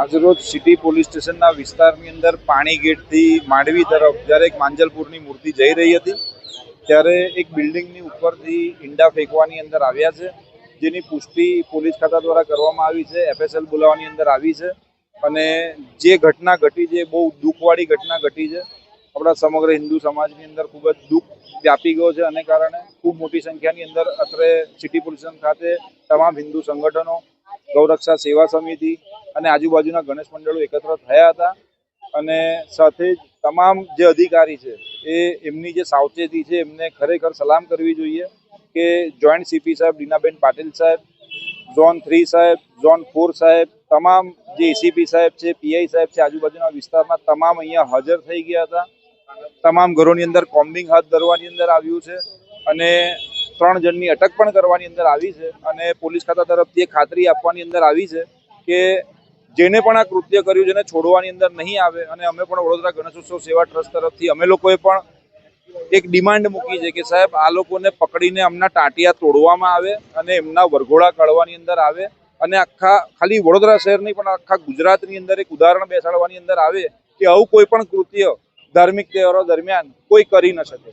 આજરોજ city police સ્ટેશનના વિસ્તારની અંદર પાણી ગેટથી માંડવી તરફ જ્યારે એક માંજલપુરની મૂર્તિ જઈ રહી હતી, ત્યારે એક બિલ્ડિંગની ઉપરથી ઈંડા ફેંકવાની અંદર આવ્યા છે, જેની પુષ્ટિ પોલીસ ખાતા દ્વારા કરવામાં આવી છે એફએસએલ બોલાવવાની અંદર આવી છે અને જે ઘટના ઘટી છે બહુ દુઃખવાળી ઘટના ઘટી છે. આપણા સમગ્ર હિન્દુ સમાજની અંદર ખૂબ જ દુઃખ વ્યાપી ગયો છે અને કારણે ખૂબ મોટી સંખ્યાની અંદર અત્રે સિટી પોલીસ ખાતે તમામ હિન્દુ સંગઠનો, ગૌરક્ષા સેવા સમિતિ અને આજુબાજુના ગણેશ મંડળો એકત્ર થયા હતા. અને સાથે જ તમામ જે અધિકારી છે, એ એમની જે સાવચેતી છે, એમને ખરેખર સલામ કરવી જોઈએ કે જોઈન્ટ સીપી સાહેબ, દીનાબેન પાટીલ સાહેબ, ઝોન થ્રી સાહેબ, ઝોન ફોર સાહેબ, તમામ જે એસીપી સાહેબ છે પીઆઈ સાહેબ છે, આજુબાજુના વિસ્તારમાં તમામ અહીંયા હાજર થઈ ગયા હતા. તમામ ઘરોની અંદર કોમ્બિંગ હાથ ધરવાની અંદર આવ્યું છે અને ત્રણ જણની અટક પણ કરવાની અંદર આવી છે અને પોલીસ ખાતા તરફથી ખાતરી આપવાની અંદર આવી છે કે જેને પણ આ કૃત્ય કર્યું જેને છોડવાની અંદર નહીં આવે અને અમે પણ વડોદરા ગણેશોત્સવ સેવા ટ્રસ્ટ તરફથી અમે લોકોએ પણ એક ડિમાન્ડ મૂકી છે કે સાહેબ, આ લોકોને પકડીને અમના ટાંટિયા તોડવામાં આવે અને એમના વરઘોડા કાઢવાની અંદર આવે અને આખા, ખાલી વડોદરા શહેરની પણ આખા ગુજરાતની અંદર એક ઉદાહરણ બેસાડવાની અંદર આવે કે આવું કોઈ પણ કૃત્ય ધાર્મિક તહેવારો દરમિયાન કોઈ કરી ન શકે.